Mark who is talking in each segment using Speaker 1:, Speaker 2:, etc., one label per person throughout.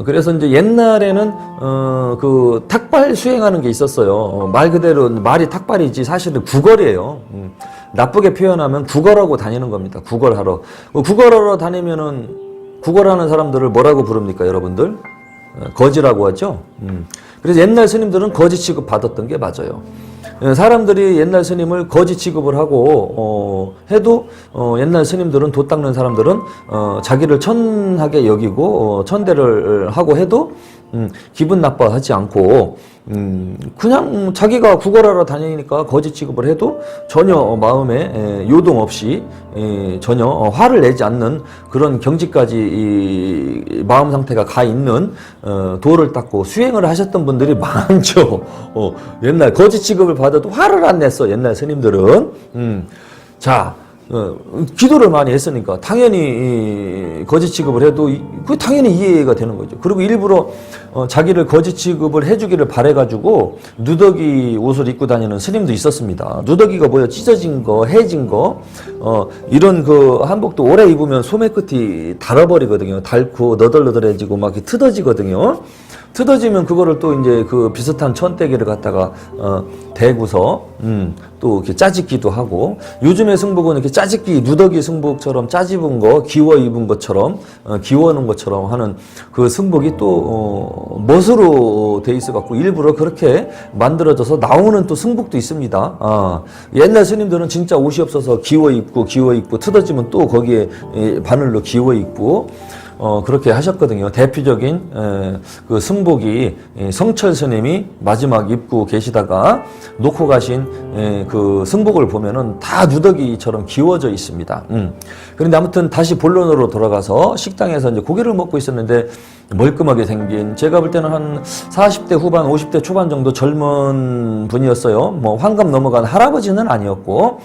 Speaker 1: 어, 그래서 이제 옛날에는 어, 그 탁발 수행하는 게 있었어요. 어, 말 그대로 말이 탁발이지 사실은 구걸이에요. 음, 나쁘게 표현하면 구걸하고 다니는 겁니다. 구걸하러. 어, 구걸하러 다니면은 구걸하는 사람들을 뭐라고 부릅니까, 여러분들? 어, 거지라고 하죠. 음. 그래서 옛날 스님들은 거지 취급 받았던 게 맞아요. 예, 사람들이 옛날 스님을 거지 취급을 하고 어, 해도 어, 옛날 스님들은 도 닦는 사람들은 어, 자기를 천하게 여기고 어, 천대를 하고 해도 음, 기분 나빠하지 않고 음, 그냥 자기가 구걸하러 다니니까 거지 취급을 해도 전혀 마음에 에, 요동 없이 에, 전혀 어, 화를 내지 않는 그런 경지까지 이 마음 상태가 가 있는 어, 도를 닦고 수행을 하셨던 분들이 많죠. 어, 옛날 거지 취급을 받아도 화를 안 냈어. 옛날 스님들은. 음, 자. 어, 기도를 많이 했으니까 당연히 이 거짓 취급을 해도 이- 그 당연히 이해가 되는 거죠. 그리고 일부러 어, 자기를 거짓 취급을 해주기를 바래가지고 누더기 옷을 입고 다니는 스님도 있었습니다. 누더기가 뭐예요? 찢어진 거, 해진 거, 어, 이런 그 한복도 오래 입으면 소매 끝이 달아버리거든요. 닳고 너덜너덜해지고 막 트어지거든요. 트어지면 그거를 또 이제 그 비슷한 천대기를 갖다가 어, 대고서 음, 또 이렇게 짜집기도 하고 요즘의 승복은 이렇게 짜집기 누더기 승복처럼 짜집은 거 기워 입은 것처럼 어, 기워놓은 것처럼 하는 그 승복이 또 어, 멋으로 돼 있어 갖고 일부러 그렇게 만들어져서 나오는 또 승복도 있습니다. 아, 옛날 스님들은 진짜 옷이 없어서 기워 입고 기워 입고 트어지면 또 거기에 예, 바늘로 기워 입고 어, 그렇게 하셨거든요. 대표적인 에, 그 승복이 예, 성철 스님이 마지막 입고 계시다가 놓고 가신 에, 그 승복을 보면은 다 누더기처럼 기워져 있습니다. 음. 그런데 아무튼 다시 본론으로 돌아가서 식당에서 이제 고기를 먹고 있었는데 멀끔하게 생긴 제가 볼 때는 한 40대 후반, 50대 초반 정도 젊은 분이었어요. 뭐 환갑 넘어간 할아버지는 아니었고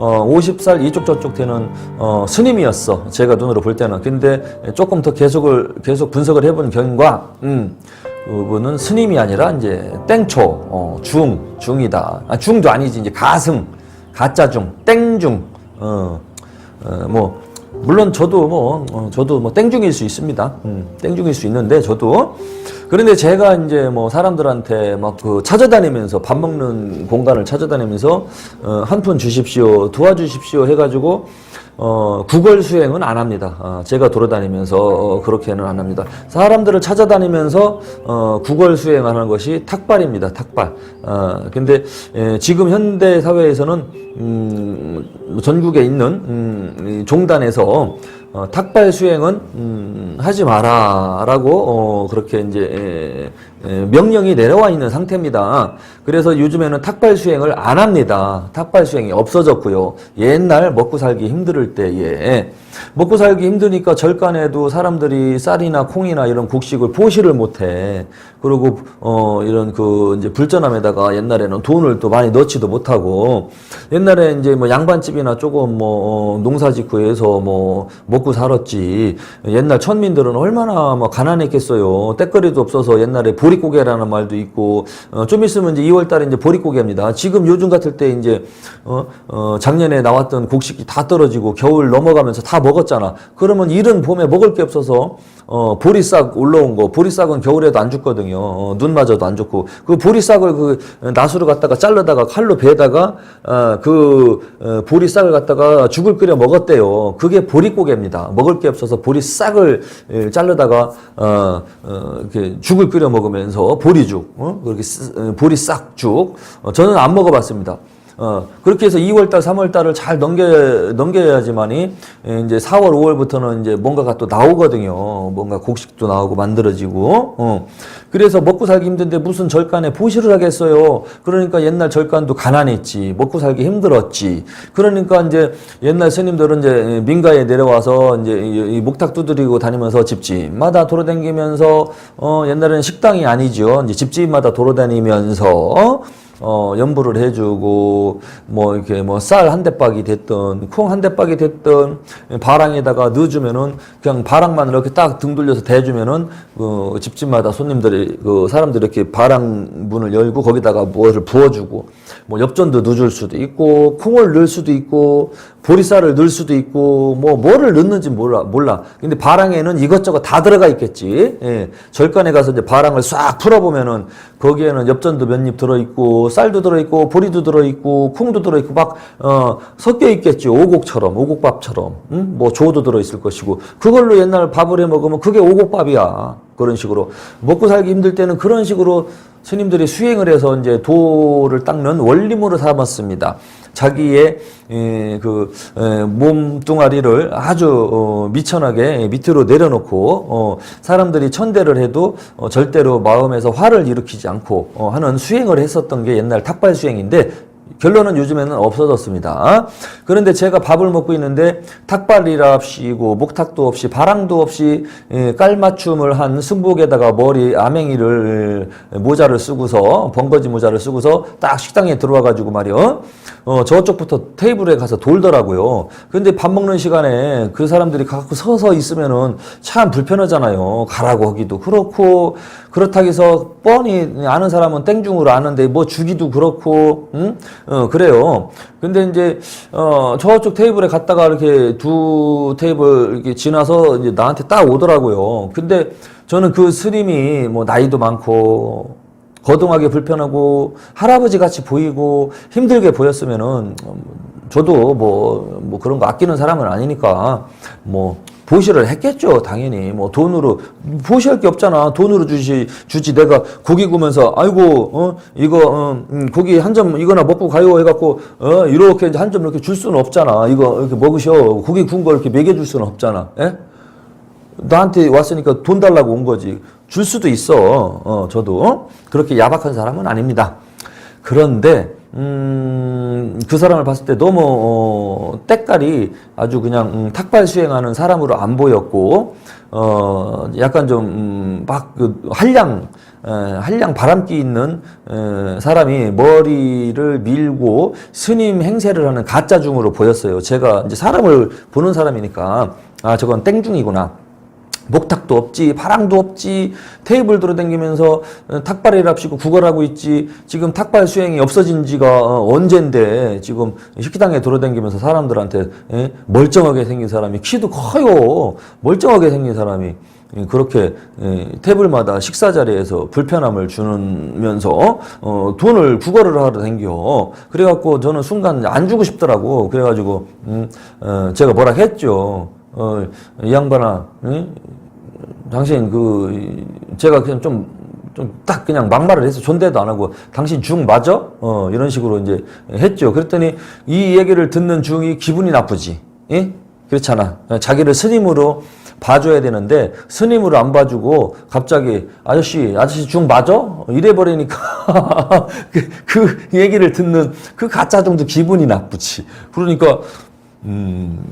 Speaker 1: 어, 50살 이쪽 저쪽 되는 어, 스님이었어. 제가 눈으로 볼 때는. 근데 조금 더 계속을 계속 분석을 해본 결과, 음, 그분은 스님이 아니라 이제 땡초, 어, 중, 중이다. 아, 중도 아니지 이제 가승, 가짜 중, 땡중, 어, 어, 뭐 물론 저도 뭐 어, 저도 뭐 땡중일 수 있습니다. 음, 땡중일 수 있는데 저도 그런데 제가 이제 뭐 사람들한테 막 그 찾아다니면서 밥 먹는 공간을 찾아다니면서 어, 한 푼 주십시오, 도와주십시오 해가지고 어, 구걸 수행은 안 합니다. 어, 제가 돌아다니면서 어, 그렇게는 안 합니다. 사람들을 찾아다니면서 어, 구걸 수행하는 것이 탁발입니다. 탁발. 어, 근데 에, 지금 현대 사회에서는 음, 전국에 있는 음, 이 종단에서 어, 탁발 수행은 음, 하지 마라라고 어, 그렇게 이제 에, 에, 명령이 내려와 있는 상태입니다. 그래서 요즘에는 탁발 수행을 안 합니다. 탁발 수행이 없어졌고요. 옛날 먹고 살기 힘들 때에 먹고 살기 힘드니까 절간에도 사람들이 쌀이나 콩이나 이런 곡식을 포시를 못해. 그리고 어 이런 그 이제 불전함에다가 옛날에는 돈을 또 많이 넣지도 못하고 옛날에 이제 뭐 양반집이나 조금 뭐 어, 농사 짓고 해서 뭐 먹고 살았지. 옛날 천민들은 얼마나 뭐 가난했겠어요. 때거리도 없어서 옛날에 보 릿고개라는 말도 있고 어, 좀 있으면 이제 2월 달에 이제 보릿고개입니다. 지금 요즘 같을 때 이제 어, 어, 작년에 나왔던 곡식이 다 떨어지고 겨울 넘어가면서 다 먹었잖아. 그러면 이른 봄에 먹을 게 없어서 어, 보리싹 올라온 거, 보리싹은 겨울에도 안 죽거든요. 어, 눈 맞아도 안 죽고. 그 보리싹을 그 나수를 갖다가 자르다가 칼로 베다가, 어, 그, 어, 보리싹을 갖다가 죽을 끓여 먹었대요. 그게 보릿고개입니다. 먹을 게 없어서 보리싹을 예, 자르다가, 어, 어, 죽을 끓여 먹으면 서 보리죽, 어? 그렇게 쓰- 어, 보리싹죽. 어, 저는 안 먹어봤습니다. 어, 그렇게 해서 2월달, 3월달을 잘 넘겨, 넘겨야지만이, 예, 이제 4월, 5월부터는 이제 뭔가가 또 나오거든요. 뭔가 곡식도 나오고 만들어지고, 어. 그래서 먹고 살기 힘든데 무슨 절간에 보시를 하겠어요. 그러니까 옛날 절간도 가난했지. 먹고 살기 힘들었지. 그러니까 이제 옛날 스님들은 이제 민가에 내려와서 이제 이- 이 목탁 두드리고 다니면서 집집마다 돌아다니면서, 어, 옛날에는 식당이 아니죠. 이제 집집마다 돌아다니면서, 어, 연부를 해주고, 뭐, 이렇게 뭐, 쌀 한 대박이 됐든, 콩 한 대박이 됐든, 바랑에다가 넣어주면은, 그냥 바랑만 이렇게 딱 등 돌려서 대주면은, 그, 집집마다 손님들이, 그, 사람들이 이렇게 바랑 문을 열고, 거기다가 뭐를 부어주고, 뭐, 엽전도 넣어줄 수도 있고, 콩을 넣을 수도 있고, 보리쌀을 넣을 수도 있고, 뭐, 뭐를 넣는지 몰라, 몰라. 근데 바랑에는 이것저것 다 들어가 있겠지. 예. 절간에 가서 이제 바랑을 싹 풀어보면은, 거기에는 엽전도 몇 입 들어 있고, 쌀도 들어 있고, 보리도 들어 있고, 콩도 들어 있고, 막, 어, 섞여 있겠지. 오곡처럼, 오곡밥처럼. 음? 뭐, 조도 들어 있을 것이고. 그걸로 옛날 밥을 해 먹으면 그게 오곡밥이야. 그런 식으로. 먹고 살기 힘들 때는 그런 식으로 스님들이 수행을 해서 이제 도를 닦는 원림으로 삼았습니다. 자기의 에, 그 에, 몸뚱아리를 아주 어, 미천하게 밑으로 내려놓고 어, 사람들이 천대를 해도 어, 절대로 마음에서 화를 일으키지 않고 어, 하는 수행을 했었던 게 옛날 탁발 수행인데 결론은 요즘에는 없어졌습니다. 그런데 제가 밥을 먹고 있는데 탁발이랍시고 목탁도 없이 바랑도 없이 예, 깔맞춤을 한 승복에다가 머리 예, 모자를 쓰고서 번거지 모자를 쓰고서 딱 식당에 들어와 가지고 말이요. 어, 저쪽부터 테이블에 가서 돌더라고요. 근데 밥 먹는 시간에 그 사람들이 갖고 서서 있으면은 참 불편하잖아요. 가라고 하기도 그렇고 그렇다고 해서 뻔히 아는 사람은 땡중으로 아는데 뭐 주기도 그렇고 응? 어, 그래요. 근데 이제 어, 저쪽 테이블에 갔다가 이렇게 두 테이블 이렇게 지나서 이제 나한테 딱 오더라고요. 근데 저는 그 스님이 뭐 나이도 많고 거동하기 불편하고 할아버지 같이 보이고 힘들게 보였으면은 음, 저도 뭐, 뭐 그런 거 아끼는 사람은 아니니까 뭐 보시를 했겠죠 당연히 뭐 돈으로 보시할 게 없잖아 돈으로 주시 주지 내가 고기 구면서 아이고 어 이거 어, 음, 고기 한 점 이거나 먹고 가요 해갖고 어 이렇게 이제 한 점 이렇게 줄 수는 없잖아 이거 이렇게 먹으셔 고기 구운 거 이렇게 먹여줄 수는 없잖아 예? 나한테 왔으니까 돈 달라고 온 거지. 줄 수도 있어. 어, 저도. 그렇게 야박한 사람은 아닙니다. 그런데, 음, 그 사람을 봤을 때 너무, 어, 때깔이 아주 그냥, 음, 탁발 수행하는 사람으로 안 보였고, 어, 약간 좀, 음, 막, 그, 한량, 에, 한량 바람기 있는 에, 사람이 머리를 밀고 스님 행세를 하는 가짜 중으로 보였어요. 제가 이제 사람을 보는 사람이니까, 아, 저건 땡중이구나. 목탁도 없지, 바랑도 없지, 테이블 들어다니면서 어, 탁발이랍시고 구걸하고 있지. 지금 탁발 수행이 없어진 지가 어, 언젠데 지금 식당에 돌아다니면서 사람들한테 예? 멀쩡하게 생긴 사람이 키도 커요. 멀쩡하게 생긴 사람이 예, 그렇게 예, 테이블마다 식사 자리에서 불편함을 주면서 어, 돈을 구걸을 하러 댕겨. 그래갖고 저는 순간 안 주고 싶더라고. 그래가지고 음, 어, 제가 뭐라 했죠. 어, 이 양반아, 응? 당신 그 제가 그냥 좀 좀 딱 그냥 막말을 해서 존대도 안 하고 당신 중 맞아? 어 이런 식으로 이제 했죠. 그랬더니 이 얘기를 듣는 중이 기분이 나쁘지. 예? 그렇잖아. 자기를 스님으로 봐줘야 되는데 스님으로 안 봐주고 갑자기 아저씨 아저씨 중 맞아? 이래 버리니까 그, 그 얘기를 듣는 그 가짜 정도 기분이 나쁘지. 그러니까 음